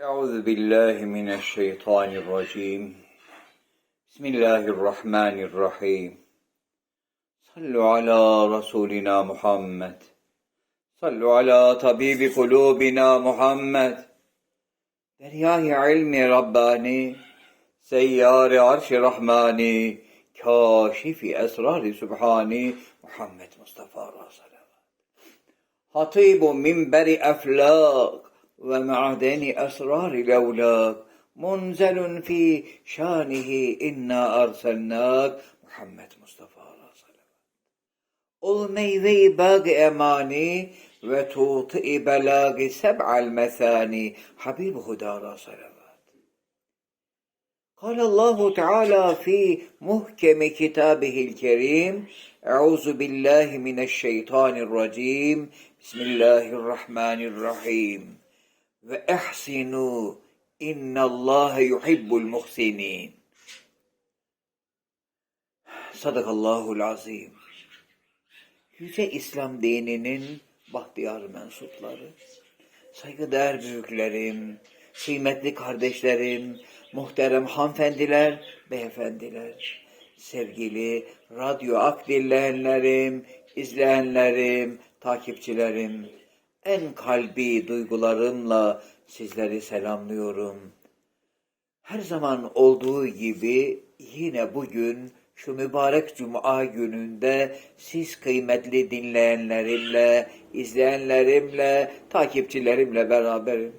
أعوذ بالله من الشيطان الرجيم. بسم الله الرحمن الرحيم. صلوا على رسولنا محمد. صلوا على طبيب قلوبنا محمد. دریای علم رباني سيار عرش رحماني كاشف اسرار سبحاني محمد مصطفى را خطيب من منبر افلاق ومعدن أسرار الأولاد. منزل في شانه إنا أرسلناك. محمد مصطفى قل ميذي باق أماني وتوطئ بلاغ سبع المثاني. حبيب هدار صلوات. قال الله تعالى في محكم كتابه الكريم أعوذ بالله من الشيطان الرجيم. بسم الله الرحمن الرحيم. ve ehsinu innallâhe yuhibbul muhsinin. Sadakallahul azim. Yüce İslam dininin bahtiyar mensupları, saygıdeğer büyüklerim, kıymetli kardeşlerim, muhterem hanımefendiler, beyefendiler, sevgili radyo ak dinleyenlerim, izleyenlerim, takipçilerim, en kalbi duygularımla sizleri selamlıyorum. Her zaman olduğu gibi yine bugün şu mübarek cuma gününde siz kıymetli dinleyenlerimle, izleyenlerimle, takipçilerimle beraberim.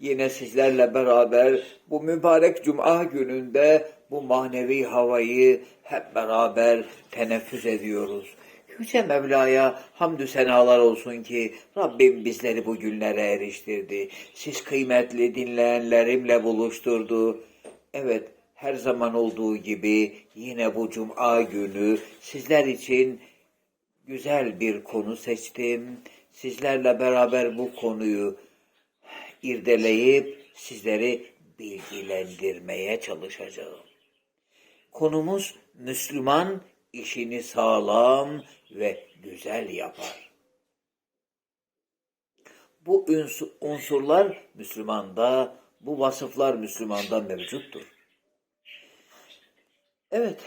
Yine sizlerle beraber bu mübarek cuma gününde bu manevi havayı hep beraber teneffüs ediyoruz. Yüce Mevla'ya hamdü senalar olsun ki Rabbim bizleri bu günlere eriştirdi. Siz kıymetli dinleyenlerimle buluşturdu. Evet, her zaman olduğu gibi yine bu cuma günü sizler için güzel bir konu seçtim. Sizlerle beraber bu konuyu irdeleyip sizleri bilgilendirmeye çalışacağım. Konumuz Müslüman işini sağlam ve güzel yapar. Bu unsurlar Müslümanda, bu vasıflar Müslümanda mevcuttur. Evet,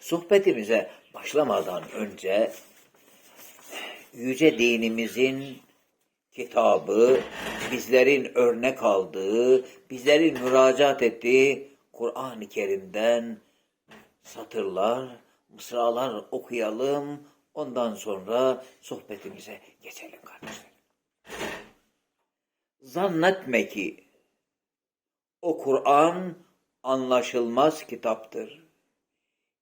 sohbetimize başlamadan önce yüce dinimizin kitabı, bizlerin örnek aldığı, bizlerin müracaat ettiği Kur'an-ı Kerim'den satırlar, mısralar okuyalım. Ondan sonra sohbetimize geçelim kardeşlerim. Zannetme ki o Kur'an anlaşılmaz kitaptır.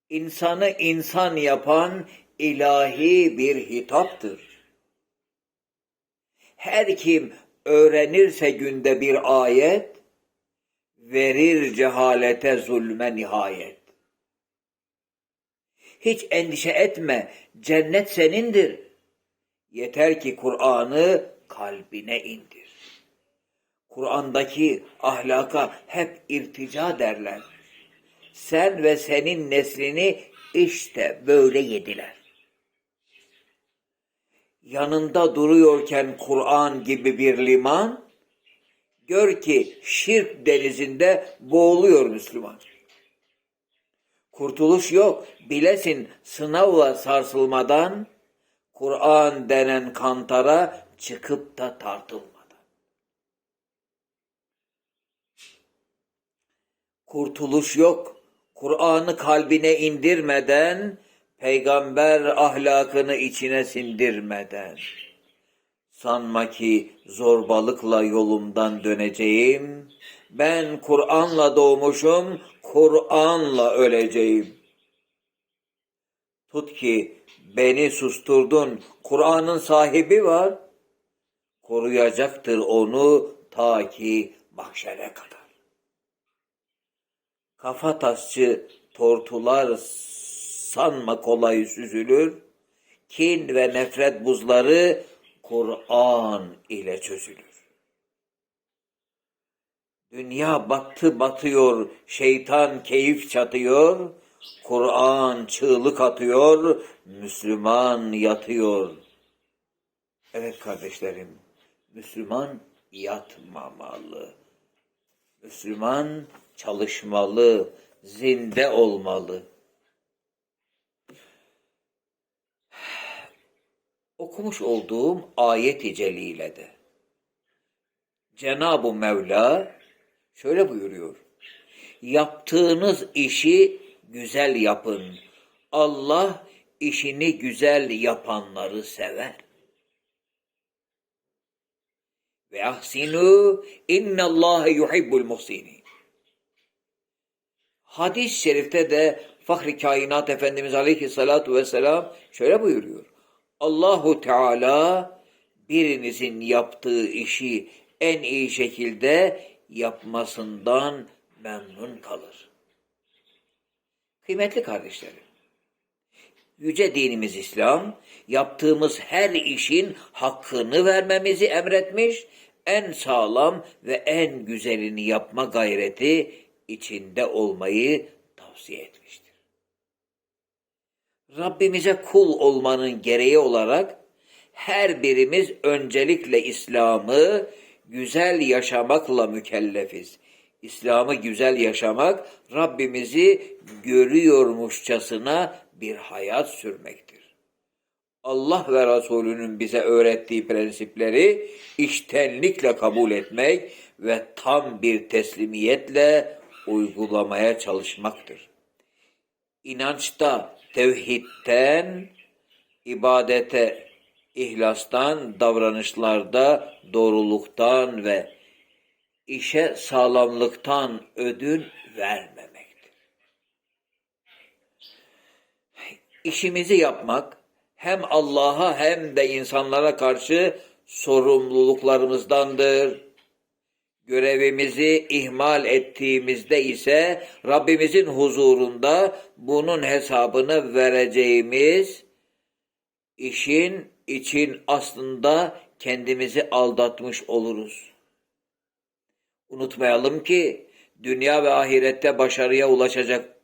İnsanı insan yapan ilahi bir hitaptır. Her kim öğrenirse günde bir ayet, verir cehalete zulme nihayet. Hiç endişe etme, cennet senindir. Yeter ki Kur'an'ı kalbine indir. Kur'an'daki ahlaka hep irtica derler. Sen ve senin neslini işte böyle yediler. Yanında duruyorken Kur'an gibi bir liman, gör ki şirk denizinde boğuluyor Müslüman. Kurtuluş yok, bilesin sınavla sarsılmadan, Kur'an denen kantara çıkıp da tartılmadan. Kurtuluş yok, Kur'an'ı kalbine indirmeden, peygamber ahlakını içine sindirmeden. Sanma ki zorbalıkla yolumdan döneceğim. Ben Kur'an'la doğmuşum, Kur'an'la öleceğim. Tut ki beni susturdun, Kur'an'ın sahibi var. Koruyacaktır onu ta ki mahşere kadar. Kafa tasçı tortular sanma kolay süzülür. Kin ve nefret buzları Kur'an ile çözülür. Dünya battı batıyor, şeytan keyif çatıyor, Kur'an çığlık atıyor, Müslüman yatıyor. Evet kardeşlerim, Müslüman yatmamalı. Müslüman çalışmalı, zinde olmalı. Okumuş olduğum ayet-i celilede Cenab-ı Mevla şöyle buyuruyor. Yaptığınız işi güzel yapın. Allah işini güzel yapanları sever. Ve ahsinu innallâhe yuhibbul muhsinin. Hadis-i şerifte de Fahri Kainat Efendimiz Aleyhisselatü Vesselam şöyle buyuruyor. Allahu Teala birinizin yaptığı işi en iyi şekilde yapmasından memnun kalır. Kıymetli kardeşlerim, Yüce dinimiz İslam, yaptığımız her işin hakkını vermemizi emretmiş, en sağlam ve en güzelini yapma gayreti içinde olmayı tavsiye etmiştir. Rabbimize kul olmanın gereği olarak her birimiz öncelikle İslam'ı güzel yaşamakla mükellefiz. İslam'ı güzel yaşamak Rabbimizi görüyormuşçasına bir hayat sürmektir. Allah ve Resulünün bize öğrettiği prensipleri içtenlikle kabul etmek ve tam bir teslimiyetle uygulamaya çalışmaktır. İnançta, tevhidten, ibadete, ihlastan, davranışlarda doğruluktan ve işe sağlamlıktan ödün vermemektir. İşimizi yapmak hem Allah'a hem de insanlara karşı sorumluluklarımızdandır. Görevimizi ihmal ettiğimizde ise Rabbimizin huzurunda bunun hesabını vereceğimiz işin için aslında kendimizi aldatmış oluruz. Unutmayalım ki dünya ve ahirette başarıya ulaşacak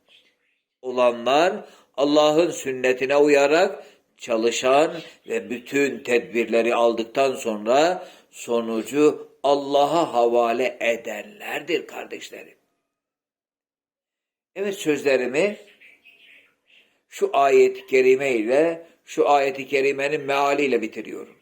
olanlar Allah'ın sünnetine uyarak çalışan ve bütün tedbirleri aldıktan sonra sonucu Allah'a havale edenlerdir kardeşlerim. Evet sözlerimi şu ayet-i kerime ile şu ayet-i kerimenin mealiyle bitiriyorum.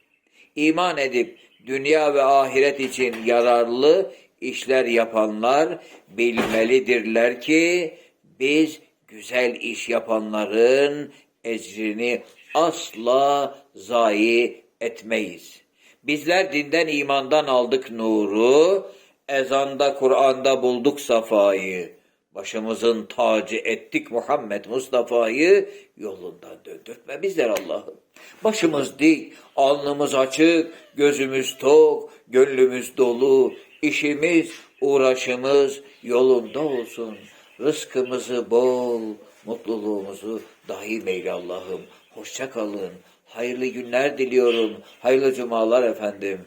İman edip dünya ve ahiret için yararlı işler yapanlar bilmelidirler ki biz güzel iş yapanların ecrini asla zayi etmeyiz. Bizler dinden imandan aldık nuru, ezanda Kur'an'da bulduk safayı. Başımızın tacı ettik Muhammed Mustafa'yı yolundan döndürtme bizler Allah'ım. Başımız dik, alnımız açık, gözümüz tok, gönlümüz dolu, işimiz, uğraşımız yolunda olsun. Rızkımızı bol, mutluluğumuzu daim eyle Allah'ım. Hoşça kalın. Hayırlı günler diliyorum. Hayırlı cumalar efendim.